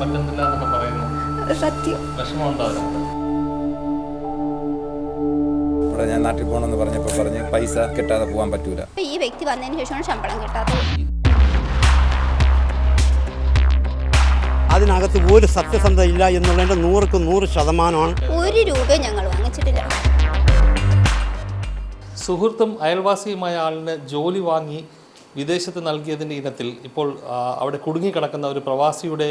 പറ്റുന്നില്ല എന്നൊക്കെ പറയുന്നു. സത്യം. ഇവിടെ ഞാൻ നാട്ടിൽ പോകണമെന്ന് പറഞ്ഞപ്പോൾ പറഞ്ഞ് പൈസ കിട്ടാതെ പോകാൻ പറ്റൂല. ഈ വ്യക്തി വന്നതിന് ശേഷമാണ് ശമ്പളം കിട്ടാത്തത്. അതിനകത്ത് ഒരു സത്യസന്ധത ഇല്ല എന്നുള്ളതിന്റെ നൂറുക്ക് നൂറ് ശതമാനമാണ്. ഒരു രൂപ ഞങ്ങൾ വാങ്ങിച്ചിട്ടില്ല. സുഹൃത്തും അയൽവാസിയുമായ ആളിന് ജോലി വാങ്ങി വിദേശത്ത് നൽകിയതിന്റെ ഇനത്തിൽ ഇപ്പോൾ അവിടെ കുടുങ്ങിക്കിടക്കുന്ന ഒരു പ്രവാസിയുടെ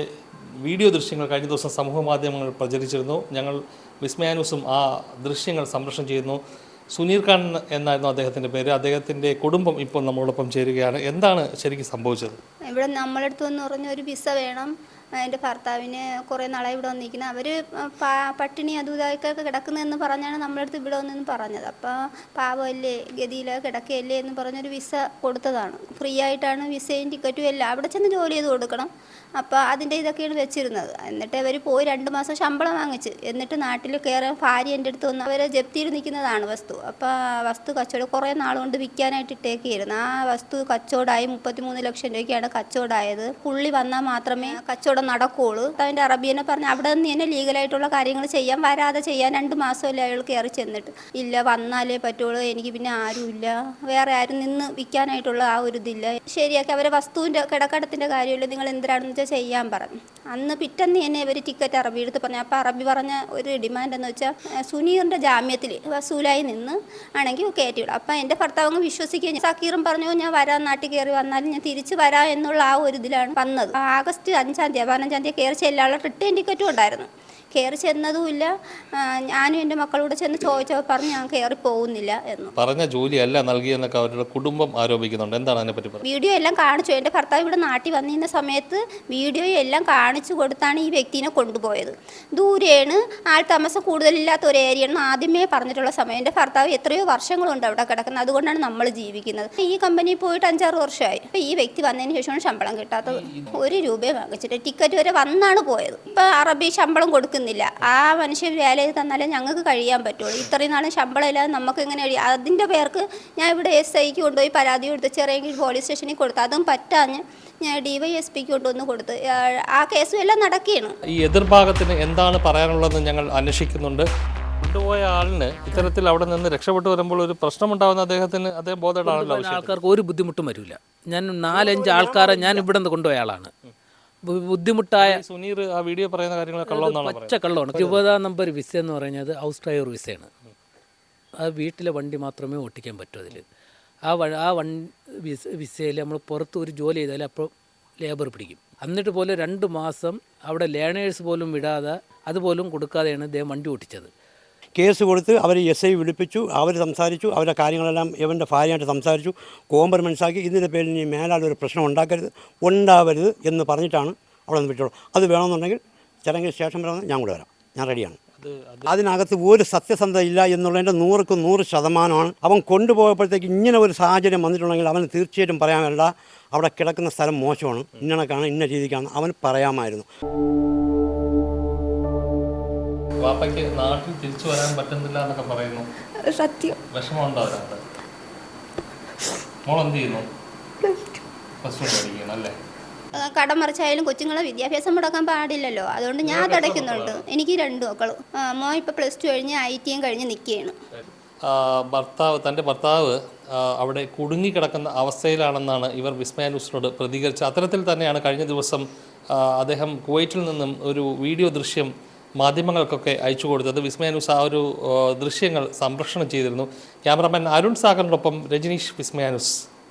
വീഡിയോ ദൃശ്യങ്ങൾ കഴിഞ്ഞ ദിവസം സമൂഹ മാധ്യമങ്ങൾ പ്രചരിച്ചിരുന്നു. ഞങ്ങൾ വിസ്മയാനുസും ആ ദൃശ്യങ്ങൾ സംരക്ഷണം ചെയ്യുന്നു. സുനീർ ഖാൻ എന്നായിരുന്നു അദ്ദേഹത്തിന്റെ പേര്. അദ്ദേഹത്തിന്റെ കുടുംബം ഇപ്പോൾ നമ്മളോടൊപ്പം ചേരുകയാണ്. എന്താണ് ശരിക്കും സംഭവിച്ചത്? ഇവിടെ നമ്മളെടുത്ത് എന്ന് പറഞ്ഞ ഒരു വിസ വേണം. എന്റെ ഭർത്താവിന് കുറേ നാളായി ഇവിടെ വന്നിരിക്കുന്നത് അവർ പട്ടിണി അതും ഇതൊക്കെ കിടക്കുന്നതെന്ന് പറഞ്ഞാണ് നമ്മളടുത്ത് ഇവിടെ വന്നെന്ന് പറഞ്ഞത്. അപ്പോൾ പാവമല്ലേ ഗതിയിലോ കിടക്കുകയല്ലേ എന്ന് പറഞ്ഞൊരു വിസ കൊടുത്തതാണ്. ഫ്രീ ആയിട്ടാണ് വിസയും ടിക്കറ്റും എല്ലാം അവിടെ ചെന്ന് ജോലി ചെയ്ത് കൊടുക്കണം. അപ്പോൾ അതിന്റെ ഇതൊക്കെയാണ് വെച്ചിരുന്നത്. എന്നിട്ട് അവർ പോയി രണ്ട് മാസം ശമ്പളം വാങ്ങിച്ച്. എന്നിട്ട് നാട്ടിൽ കയറാൻ ഭാര്യ എന്റെ അടുത്ത് വന്ന് അവരെ ജപ്തിയിൽ നിൽക്കുന്നതാണ് വസ്തു. അപ്പോൾ വസ്തു കച്ചവടം കുറേ നാളുകൊണ്ട് വിൽക്കാനായിട്ട് ഇട്ടേക്കായിരുന്നു ആ വസ്തു കച്ചവടമായി മുപ്പത്തിമൂന്ന് ലക്ഷം രൂപയ്ക്കാണ് കച്ചവടമായത്. പുള്ളി വന്നാൽ മാത്രമേ കച്ചവടം നടക്കുകയുള്ളൂ അതിന്റെ അറബിയനെ പറഞ്ഞ് അവിടെ നിന്ന് തന്നെ ലീഗലായിട്ടുള്ള കാര്യങ്ങൾ ചെയ്യാൻ വരാതെ ചെയ്യാൻ രണ്ട് മാസമല്ലേ അയാൾ കയറി ചെന്നിട്ട്. ഇല്ല വന്നാലേ പറ്റുള്ളൂ. എനിക്ക് പിന്നെ ആരുമില്ല. വേറെ ആരും നിന്ന് വിൽക്കാനായിട്ടുള്ള ആ ഒരു ഇതില്ല. ശരിയാക്കി അവരെ വസ്തുവിന്റെ കിടക്കടത്തിന്റെ കാര്യമില്ല നിങ്ങൾ എന്തിനാണെന്ന് വെച്ചാൽ ചെയ്യാൻ പറഞ്ഞു അന്ന് പിറ്റന്ന് തന്നെ ഇവർ ടിക്കറ്റ് അറബി എടുത്ത് പറഞ്ഞു. അപ്പോൾ അറബി പറഞ്ഞ ഒരു ഡിമാൻഡ് എന്ന് വെച്ചാൽ സുനീറിന്റെ ജാമ്യത്തിൽ വസൂലായി നിന്ന് ആണെങ്കിൽ കയറ്റിവിടും അപ്പം എന്റെ ഭർത്താവ് അങ്ങ് വിശ്വസിക്കുകയും സക്കീറും പറഞ്ഞു ഞാൻ വരാൻ നാട്ടിൽ കയറി വന്നാലും ഞാൻ തിരിച്ച് വരാം എന്നുള്ള ആ ഒരു ഇതിലാണ് വന്നത്. ആഗസ്റ്റ് അഞ്ചാം തീയതി പതിനഞ്ചാം തീയതി കയറി ചെല്ലാനുള്ള റിട്ടേൺ ടിക്കറ്റും ഉണ്ടായിരുന്നു. കയറി ചെന്നതുമില്ല. ഞാനും എന്റെ മക്കളോട് ചെന്ന് ചോദിച്ചപ്പോൾ പറഞ്ഞു ഞാൻ കയറി പോകുന്നില്ല എന്ന്. പറഞ്ഞ ജോലിയല്ല നൽകിയെന്നൊക്കെ അവരുടെ കുടുംബം ആരോപിക്കുന്നുണ്ട്. എന്താണ് അതിനെപ്പറ്റി പറയുന്നത്? വീഡിയോ എല്ലാം കാണിച്ചു. എന്റെ ഭർത്താവ് ഇവിടെ നാട്ടിൽ വന്നിരുന്ന സമയത്ത് വീഡിയോ എല്ലാം കാണിച്ചു കൊടുത്താണ് ഈ വ്യക്തിനെ കൊണ്ടുപോയത്. ദൂരെയാണ് ആൾ താമസം കൂടുതലില്ലാത്ത ഒരു ഏരിയയാണ് ആദ്യമേ പറഞ്ഞിട്ടുള്ള സമയം. എന്റെ ഭർത്താവ് എത്രയോ വർഷങ്ങളുണ്ട് അവിടെ കിടക്കുന്നത്. അതുകൊണ്ടാണ് നമ്മൾ ജീവിക്കുന്നത്. ഈ കമ്പനിയിൽ പോയിട്ട് അഞ്ചാറ് വർഷമായി. അപ്പോൾ ഈ വ്യക്തി വന്നതിന് ശേഷമാണ് ശമ്പളം കിട്ടാത്തത്. ഒരു രൂപയെ വാങ്ങിച്ചിട്ട് ടിക്കറ്റ് വരെ വന്നാണ് പോയത്. ഇപ്പം അറബി ശമ്പളം കൊടുക്കുന്നില്ല. ആ മനുഷ്യൻ വേല ചെയ്ത് തന്നാലേ ഞങ്ങൾക്ക് കഴിയാൻ പറ്റുള്ളൂ. ഇത്രയും നാളും ശമ്പളം ഇല്ലാതെ നമുക്ക് എങ്ങനെ കഴിയും? അതിന്റെ പേർക്ക് ഞാൻ ഇവിടെ എസ് ഐക്ക് കൊണ്ടുപോയി പരാതി കൊടുത്ത് ചെറിയ പോലീസ് സ്റ്റേഷനിൽ കൊടുത്തു. അതും പറ്റാഞ്ഞ് ഞാൻ ഡി വൈ എസ് പിക്ക് കൊണ്ടുവന്ന് കൊടുത്ത്. ആ- കേസും എല്ലാം നടക്കുകയാണ്. ഈ എതിർഭാഗത്തിന് എന്താണ് പറയാനുള്ളതെന്ന് ഞങ്ങൾ അന്വേഷിക്കുന്നുണ്ട്. കൊണ്ടുപോയ ആളിന് ഇത്തരത്തിൽ അവിടെ നിന്ന് രക്ഷപ്പെട്ടു വരുമ്പോൾ ഒരു പ്രശ്നമുണ്ടാകുന്ന അദ്ദേഹത്തിന് അദ്ദേഹം ബോധമുള്ള ആൾക്കാർക്ക് ഒരു ബുദ്ധിമുട്ടും വരില്ല. ഞാൻ നാലഞ്ച് ആൾക്കാരെ ഞാൻ ഇവിടെ നിന്ന് കൊണ്ടുപോയ ആളാണ്. ബുദ്ധിമുട്ടായ സുനീർ ആ വീഡിയോ പറയുന്ന കാര്യങ്ങൾ കള്ളമെന്നാണ് പച്ച കള്ളമാണ്. ഇരുപതാം നമ്പർ വിസ എന്ന് പറയുന്നത് ഹൗസ് ഡ്രൈവർ വിസയാണ്. ആ വീട്ടിലെ വണ്ടി മാത്രമേ ഓട്ടിക്കാൻ പറ്റൂ അതിൽ ആ വ ആ വൺ വിസ വിസയിൽ നമ്മൾ പുറത്ത് ഒരു ജോലി ചെയ്താൽ അപ്പോൾ ലേബർ പിടിക്കും. എന്നിട്ട് പോലും രണ്ട് മാസം അവിടെ ലേണേഴ്സ് പോലും വിടാതെ അതുപോലും കൊടുക്കാതെയാണ് ഇദ്ദേഹം വണ്ടി ഓട്ടിച്ചത്. കേസ് കൊടുത്ത് അവർ എസ് ഐ വിളിപ്പിച്ചു അവർ സംസാരിച്ചു അവരുടെ കാര്യങ്ങളെല്ലാം ഇവന്റെ ഭാര്യയായിട്ട് സംസാരിച്ചു. കോംപ്രമൈസ് ആക്കി ഇതിന്റെ പേരിൽ ഇനി മേലാളൊരു ഒരു പ്രശ്നം ഉണ്ടാക്കരുത് ഉണ്ടാവരുത് എന്ന് പറഞ്ഞിട്ടാണ് അവിടെ നിന്ന് വിട്ടോളൂ അത് വേണമെന്നുണ്ടെങ്കിൽ ചടങ്ങിന് ശേഷം വരാമെന്ന് ഞാൻ കൂടെ വരാം. ഞാൻ റെഡിയാണ്. അത് അത് അതിനകത്ത് ഒരു സത്യസന്ധത ഇല്ല എന്നുള്ളതിന്റെ നൂറുക്ക് നൂറ് ശതമാനമാണ്. അവൻ കൊണ്ടുപോയപ്പോഴത്തേക്ക് ഇങ്ങനെ ഒരു സാഹചര്യം വന്നിട്ടുണ്ടെങ്കിൽ അവന് തീർച്ചയായിട്ടും പറയാൻ വേണ്ട അവിടെ കിടക്കുന്ന സ്ഥലം മോശമാണ്. ഇന്നണക്കാണ് ഇന്ന രീതിക്കാണ്. അവൻ പറയാമായിരുന്നു. വാപ്പയ്ക്ക് നാട്ടിൽ തിരിച്ചു വരാൻ പറ്റുന്നില്ല എന്നൊക്കെ പറയുന്നു. സത്യം. വിഷമമുണ്ടോ അതിനകത്ത്? മോൾ എന്ത് ചെയ്യുന്നു? പ്ലസ് ടു പഠിക്കണം അല്ലേ? ആ, കടം മറിച്ചായാലും കൊച്ചുങ്ങളെ വിദ്യാഭ്യാസം മുടക്കാൻ പാടില്ലല്ലോ. അതുകൊണ്ട് ഞാൻ തടയ്ക്കുന്നുണ്ട് എനിക്ക് രണ്ടു മക്കൾ മോൻ ഇപ്പൊ പ്ലസ് ടു കഴിഞ്ഞ് ഐ ടി എം കഴിഞ്ഞ് നിൽക്കുകയാണ് ഭർത്താവ് തന്റെ ഭർത്താവ് അവിടെ കുടുങ്ങിക്കിടക്കുന്ന അവസ്ഥയിലാണെന്നാണ് ഇവർ വിസ്മയ ന്യൂസിനോട് പ്രതികരിച്ചത്. അത്തരത്തിൽ തന്നെയാണ് കഴിഞ്ഞ ദിവസം അദ്ദേഹം കുവൈറ്റിൽ നിന്നും ഒരു വീഡിയോ ദൃശ്യം മാധ്യമങ്ങൾക്കൊക്കെ അയച്ചു കൊടുത്തത്. വിസ്മയാനുസ് ആ ഒരു ദൃശ്യങ്ങൾ സംപ്രേഷണം ചെയ്തിരുന്നു. ക്യാമറാമാൻ അരുൺ സാഗറിനൊപ്പം രജനീഷ് വിസ്മയാനുസ്